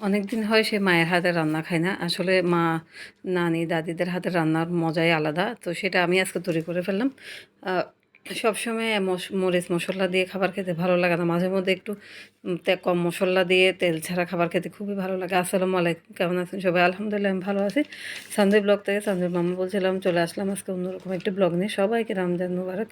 অনেক দিন হয় সে মায়ের হাতের রান্না খায় না। আসলে মা, নানি, দাদিদের হাতের রান্নার মজাই আলাদা। তো সেটা আমি আজকে তৈরি করে ফেললাম। সবসময় মরিচ মশলা দিয়ে খাবার খেতে ভালো লাগে না। মাঝে মধ্যে একটু কম মশলা দিয়ে তেল ছাড়া খাবার খেতে খুবই ভালো লাগে। আসসালামু আলাইকুম, কেমন আছেন সবাই? আলহামদুলিল্লাহ আমি ভালো আছি। সঞ্জয় ব্লগ থেকে সঞ্জয় মামা বলছিলাম, চলে আসলাম আজকে অন্যরকম একটি ব্লগ নিয়ে। সবাইকে রমজান মুবারক।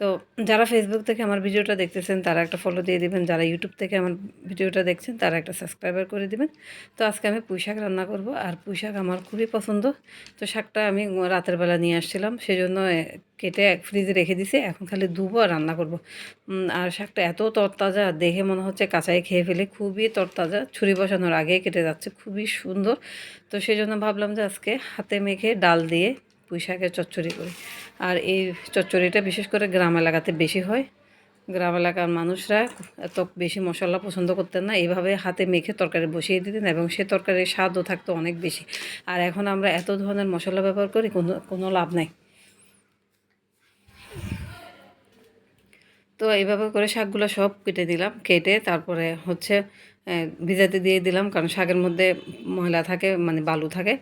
তো যারা ফেসবুক থেকে আমার ভিডিওটা দেখতেছেন, তারা একটা ফলো দিয়ে দিবেন। যারা ইউটিউব থেকে আমার ভিডিওটা দেখছেন, তারা একটা সাবস্ক্রাইবার করে দিবেন। তো আজকে আমি পুঁই শাক রান্না করব। আর পুঁই শাক আমার খুবই পছন্দ। তো শাকটা আমি রাতের বেলা নিয়ে আসছিলাম। সেই জন্য এক ফ্রিজে রেখে দিছি, এখন খালি ধুবো আর রান্না করব। আর শাকটা এত তরতাজা দেখে মনে হচ্ছে কাঁচাই খেয়ে ফেলে, খুবই তরতাজা। ছুরি বসানোর আগেই কেটে যাচ্ছে, খুবই সুন্দর। তো সেই জন্য ভাবলাম যে আজকে হাতে মেখে ডাল দিয়ে পুঁই শাকের চচ্চড়ি করি। আর এই চচ্চড়িটা বিশেষ করে গ্রাম এলাকাতে বেশি হয়। গ্রাম এলাকার মানুষরা এত বেশি মশলা পছন্দ করতেন না, এইভাবে হাতে মেখে তরকারি বসিয়ে দিতেন এবং সে তরকারির স্বাদও থাকতো অনেক বেশি। আর এখন আমরা এত ধরনের মশলা ব্যবহার করি, কোনো কোনো লাভ নাই। তো এইভাবে করে শাকগুলো সব কেটে দিলাম, কেটে তারপরে হচ্ছে ভিজাতে দিয়ে দিলাম, কারণ শাকের মধ্যে ময়লা থাকে মানে বালু থাকে।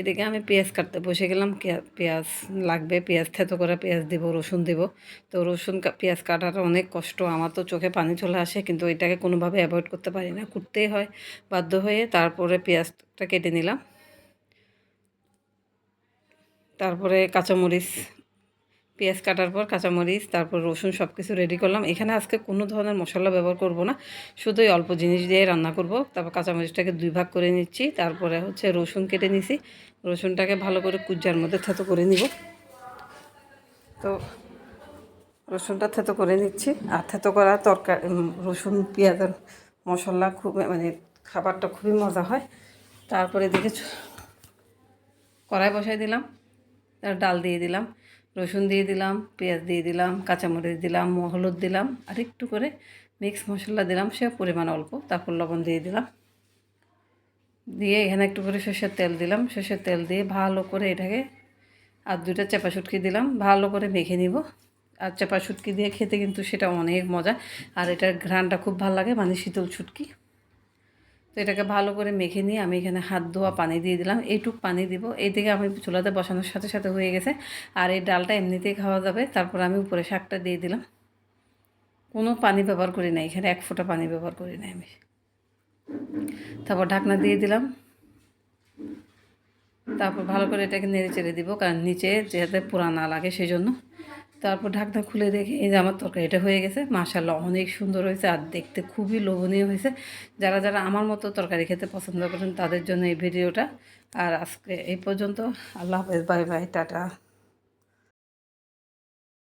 এদিকে আমি পেঁয়াজ কাটতে বসে গেলাম পেঁয়াজ লাগবে, পেঁয়াজ থেতো করে পেঁয়াজ দিব, রসুন দিব। তো রসুন পেঁয়াজ কাটার অনেক কষ্ট, আমার তো চোখে পানি চলে আসে, কিন্তু এটাকে কোনোভাবে অ্যাভয়েড করতে পারি না, কুটতেই হয়। বাধ্য হয়ে তারপরে পেঁয়াজটা কেটে নিলাম। তারপরে কাঁচামরিচ পেঁয়াজ কাটার পর, কাঁচামরিচ, তারপর রসুন সব কিছু রেডি করলাম। এখানে আজকে কোনো ধরনের মশলা ব্যবহার করব না, শুধুই অল্প জিনিস দিয়ে রান্না করব। তারপর কাঁচামরিচটাকে দুই ভাগ করে নিচ্ছি, তারপরে হচ্ছে রসুন কেটে নিছি। রসুনটাকে ভালো করে কুজ্জার মধ্যে থেতো করে নিব। তো রসুনটা থেতো করে নিচ্ছি। আর থেতো করা তরকারি রসুন পেঁয়াজের মশলা খুব মানে খাবারটা খুবই মজা হয়। তারপরে চ- কড়াই বসাই দিলাম তার ডাল দিয়ে দিলাম। রসুন দিয়ে দিলাম, পেঁয়াজ দিয়ে দিলাম, কাঁচামরিচ দিলাম, হলুদ দিলাম, আর একটু করে মিক্স মশলা দিলাম, সে পরিমাণ অল্প, তারপর লবণ দিয়ে দিলাম। দিয়ে এখানে একটু করে সর্ষের তেল দিলাম, সর্ষের তেল দিয়ে ভালো করে এটাকে আর দুইটা চাপা শুটকি দিলাম, ভালো করে মেখে নিব। আর চাপা শুটকি দিয়ে খেতে কিন্তু সেটা অনেক মজা, আর এটার ঘ্রাণটা খুব ভালো লাগে মানে শীতল শুটকি। তো এটাকে ভালো করে মেখে নিয়ে আমি এখানে হাত ধোয়া পানি দিয়ে দিলাম। এইটুক পানি দিব। এই দিকে আমি চুলাতে বসানোর সাথে সাথে হয়ে গেছে। আর এই ডালটা এমনিতেই খাওয়া যাবে। তারপর আমি উপরে শাকটা দিয়ে দিলাম। কোনো পানি ব্যবহার করি না। এখানে এক ফোঁটা পানি ব্যবহার করি না আমি। তারপর ঢাকনা দিয়ে দিলাম। তারপর ভালো করে এটাকে নেড়ে চেড়ে দিব। কারণ নিচে যাতে পোড়া না লাগে সেই জন্য তারপর ঢাকনা খুলে দেখি, এই যে আমার তরকারি, এটা হয়ে গেছে। মাশাল্লাহ অনেক সুন্দর হয়েছে আর দেখতে খুবই লোভনীয় হয়েছে। যারা যারা আমার মতো তরকারি খেতে পছন্দ করেন, তাদের জন্য এই ভিডিওটা। আর আজকে এই পর্যন্ত, আল্লাহ হাফেজ, বাই বাই, টাটা।